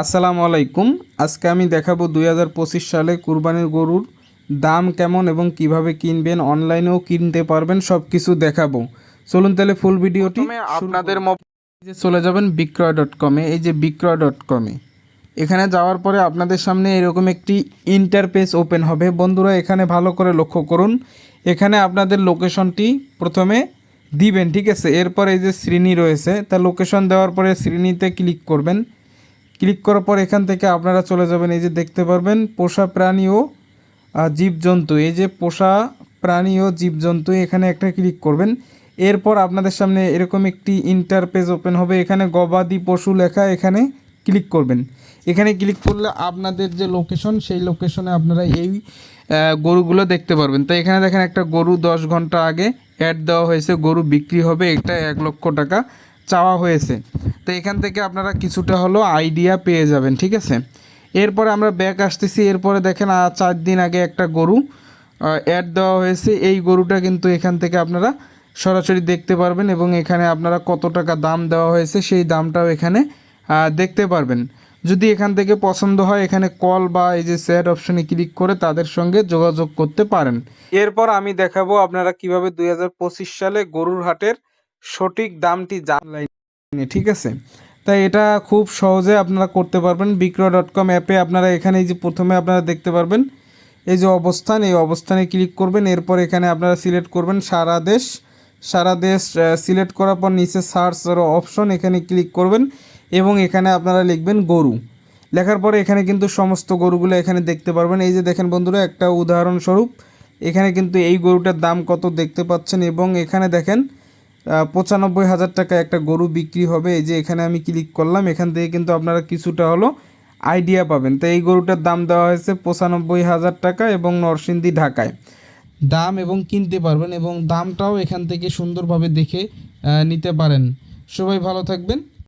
আসসালামু আলাইকুম। আজকে আমি দেখাবো দুই হাজার পঁচিশ সালে কুরবানির গরুর দাম কেমন এবং কীভাবে কিনবেন অনলাইনেও কিনতে পারবেন সব কিছু দেখাবো। চলুন তাহলে ফুল ভিডিওটি আপনাদের যে চলে যাবেন বিক্রয় ডট কমে এই যে বিক্রয় ডট কমে এখানে যাওয়ার পরে আপনাদের সামনে এরকম একটি ইন্টারপেজ ওপেন হবে। বন্ধুরা এখানে ভালো করে লক্ষ্য করুন। এখানে আপনাদের লোকেশনটি প্রথমে দিবেন ঠিক আছে? এরপর এই যে শ্রেণি রয়েছে তা লোকেশন দেওয়ার পরে শ্রেণীতে ক্লিক করবেন। ক্লিক করার পর এখান থেকে আপনারা চলে যাবেন, এই যে দেখতে পারবেন, পোষা প্রাণী ও জীবজন্তু। এই যে পোষা প্রাণী ও জীবজন্তু, এখানে একটা ক্লিক করবেন। এরপর আপনাদের সামনে এরকম একটি ইন্টারপেজ ওপেন হবে। এখানে গবাদি পশু লেখা এখানে ক্লিক করবেন। এখানে ক্লিক করলে আপনাদের যে লোকেশন সেই লোকেশনে আপনারা এই গরুগুলো দেখতে পারবেন। তো এখানে দেখেন একটা গরু দশ ঘণ্টা আগে অ্যাড দেওয়া হয়েছে। গরু বিক্রি হবে এটা এক লক্ষ টাকা। চাওয়া হয়েছে। তো এখান থেকে আপনারা কিছুটা হলো আইডিয়া পেয়ে যাবেন, ঠিক আছে? এরপরে আমরা ব্যাক আসতেছি, এরপরে দেখেন চার দিন আগে একটা গরু অ্যাড দেওয়া হয়েছে। এই গরুটা কিন্তু এখান থেকে আপনারা সরাসরি দেখতে পারবেন এবং এখানে আপনারা কত টাকা দাম দেওয়া হয়েছে, সেই দামটাও এখানে দেখতে পারবেন। যদি এখান থেকে পছন্দ হয়, এখানে কল বা এই যে চ্যাট অপশনে ক্লিক করে তাদের সঙ্গে যোগাযোগ করতে পারেন। এরপর আমি দেখাবো আপনারা কীভাবে দুই হাজার পঁচিশ সালে গরুর হাটের সঠিক দামটি জানলাইনে, ঠিক আছে? তাই এটা খুব সহজে আপনারা করতে পারবেন। বিক্রয় ডট কম অ্যাপে আপনারা এখানে এই যে প্রথমে আপনারা দেখতে পারবেন। এই যে অবস্থান, এই অবস্থানে ক্লিক করবেন। এরপর এখানে আপনারা সিলেক্ট করবেন সারা দেশ। সারা দেশ সিলেক্ট করার পর নিচে সার্চ অপশন এখানে ক্লিক করবেন এবং এখানে আপনারা লিখবেন গরু। লেখার পরে এখানে কিন্তু সমস্ত গরুগুলো এখানে দেখতে পারবেন। এই যে দেখেন বন্ধুরা, একটা উদাহরণস্বরূপ, এখানে কিন্তু এই গরুটার দাম কত দেখতে পাচ্ছেন এবং এখানে দেখেন পঁচানব্বই হাজার টাকা একটা গরু বিক্রি হবে। এই যে এখানে আমি ক্লিক করলাম, এখান থেকে কিন্তু আপনারা কিছুটা হলো আইডিয়া পাবেন। তো এই গরুটার দাম দেওয়া হয়েছে পঁচানব্বই হাজার টাকা এবং নরসিংদী ঢাকায়। দাম এবং কিনতে পারবেন এবং দামটাও এখান থেকে সুন্দরভাবে দেখে নিতে পারেন। সবাই ভালো থাকবেন।